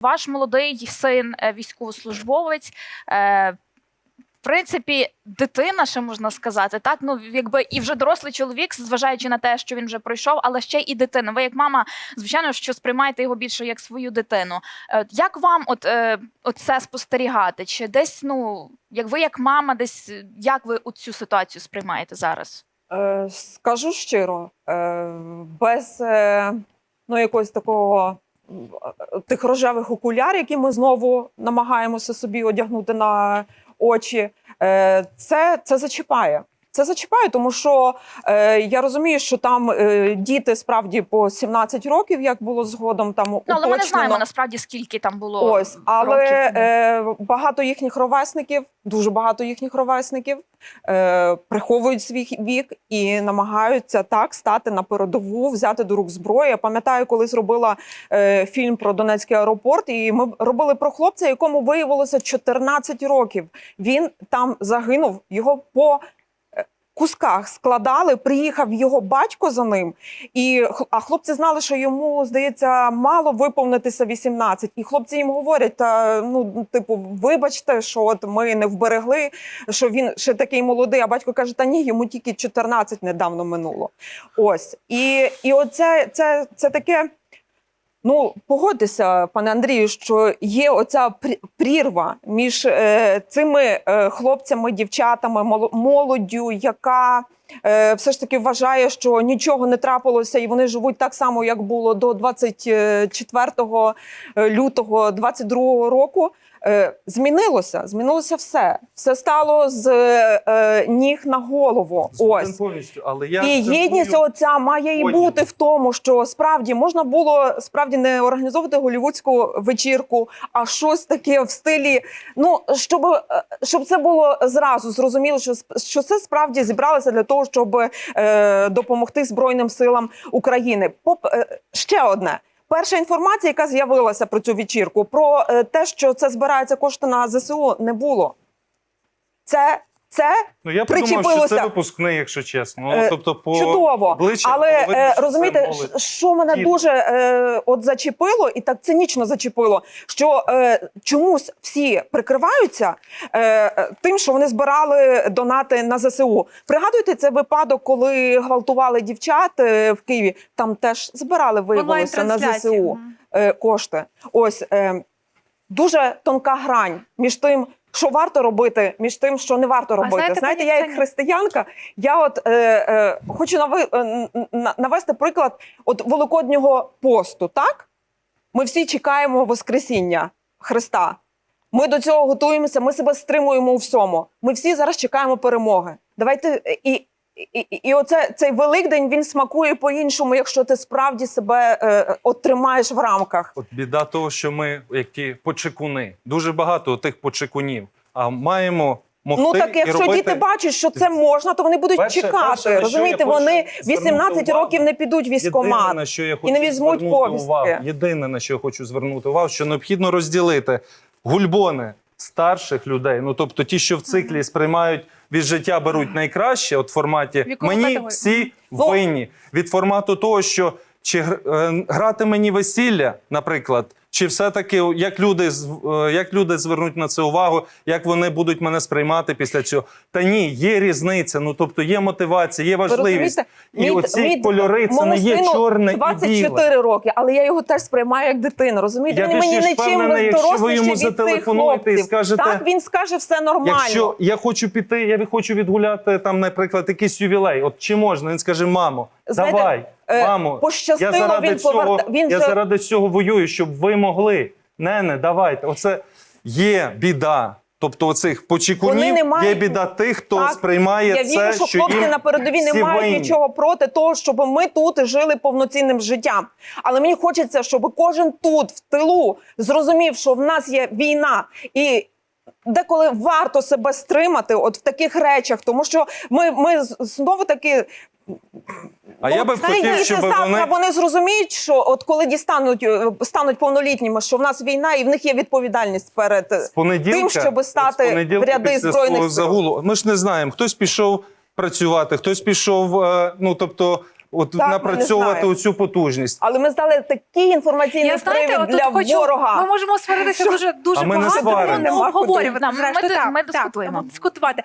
Ваш молодий син, е, військовослужбовець. Е, в принципі, дитина, ще можна сказати, так ну якби і вже дорослий чоловік, зважаючи на те, що він вже пройшов, але ще і дитина. Ви як мама, звичайно, що сприймаєте його більше як свою дитину. Е, Як вам от, от це спостерігати? Чи десь, ну як ви як мама, десь як ви цю ситуацію сприймаєте зараз? Скажу щиро, без ну, якогось такого тих рожевих окулярів, які ми знову намагаємося собі одягнути на очі, е, це, це зачіпає. Це зачіпає, тому що е, я розумію, що там е, діти справді по 17 років, як було згодом там Ну, але ми не знаємо насправді скільки там було. Ось, але років е, багато їхніх ровесників, дуже багато їхніх ровесників е, приховують свій вік і намагаються так стати на передову, взяти до рук зброю. Я пам'ятаю, коли зробила е, фільм про Донецький аеропорт, і ми робили про хлопця, якому виявилося 14 років. Він там загинув. Його по кусках складали. Приїхав його батько за ним. І а хлопці знали, що йому здається мало виповнитися 18. І хлопці їм говорять: та ну, типу, вибачте, що от ми не вберегли, що він ще такий молодий. А батько каже: Та ні, йому тільки 14 недавно минуло. Ось і, і оце це, це таке. Ну, погодьтеся, пане Андрію, що є оця прі- прірва між е, цими е, хлопцями, дівчатами, моло- молоддю, яка е, все ж таки вважає, що нічого не трапилося, і вони живуть так само, як було до 24 лютого 22 року. Е, змінилося, змінилося все. Все стало з е, ніг на голову. Згоден Ось. повністю, але я І єдність оця має і бути в тому, що справді можна було справді не організовувати голівудську вечірку, а щось таке в стилі. Ну щоб, е, щоб це було зразу зрозуміло, що що це справді зібралося для того, щоб е, допомогти Збройним силам України. Поп е, ще одне. Перша інформація, яка з'явилася про цю вечірку, про е, те, що це збирається кошти на ЗСУ, не було. Це, це Ну я подумав, що причепилося. це випускний, якщо чесно. Ну, Е, тобто, по Чудово, обличчям але видно, е, що розумієте, що мене Діти. дуже е, от зачепило, і так цинічно зачепило, що е, чомусь всі прикриваються е, тим, що вони збирали донати на ЗСУ. Пригадуєте цей випадок, коли гвалтували дівчат е, в Києві? Там теж збирали виявилося на ЗСУ е, кошти. Ось е, дуже тонка грань між тим. Що варто робити між тим, що не варто робити? знаєте, Знаєте, я як християнка, я от е, е, хочу нави, е, навести приклад от Великоднього посту. Так ми всі чекаємо Воскресіння Христа. Ми до цього готуємося, ми себе стримуємо у всьому. Ми всі зараз чекаємо перемоги. Давайте е, і. І, і, і оце цей Великдень він смакує по-іншому, якщо ти справді себе е, от тримаєш в рамках. От біда того, що ми, як ті почекуни, дуже багато тих почекунів, а маємо могти Ну так, і якщо робити... діти бачать, що це можна, то вони будуть Перше- чекати. перше, Розумієте, вони звернути 18 увагу, років не підуть в Єдине, на що я і не візьмуть повістки. увагу, єдине, на що я хочу звернути увагу, що необхідно розділити гульбони старших людей, ну тобто ті, що в циклі сприймають від життя, беруть найкраще, от в форматі Вікову мені категорію. всі винні. Від формату того, що чи гр- е, грати мені весілля, наприклад, чи все-таки як люди е, як люди звернуть на це увагу, як вони будуть мене сприймати після цього? Та ні, є різниця. Ну тобто є мотивація, є важливість. І Мій- оці мій- кольори це не є чорне і біле. 24 роки, але я його теж сприймаю як дитину. Розумієте, Я він мені нічим якщо ви йому від зателефонуєте і скажете, так він скаже все нормально. Якщо я хочу піти, я хочу відгуляти там, наприклад, якийсь ювілей. От чи можна? Він скаже: мамо, Знаєте, давай, е, мамо, пощастило, я заради він цього, поверта- він я же- заради цього воюю, щоб ви могли. Не, не, давайте. Оце є біда. Тобто, оцих почекунів не мають- є біда тих, хто Так, сприймає Я це, вірю, що що хлопці на передовій не мають винні. нічого проти того, щоб ми тут жили повноцінним життям. Але мені хочеться, щоб кожен тут, в тилу, зрозумів, що в нас є війна і. Деколи варто себе стримати, от в таких речах, тому що ми, ми знову таки А я би хотів, щоб вони вони зрозуміють, що от коли дістануть е, стануть повнолітніми, що в нас війна, і в них є відповідальність перед тим, щоб стати в ряди після Збройних Сил. загулу. Ми ж не знаємо, хтось пішов працювати, хтось пішов, е, ну тобто. от Так, напрацьовувати знаємо. цю потужність. Але ми здали такий інформаційний Я знаєте, привід для хочу. ворога. Ми можемо сваритися дуже дуже А ми багато, Нема обговорювати. куди. Ми ди- так, ми так, дискутуємо. дискутувати.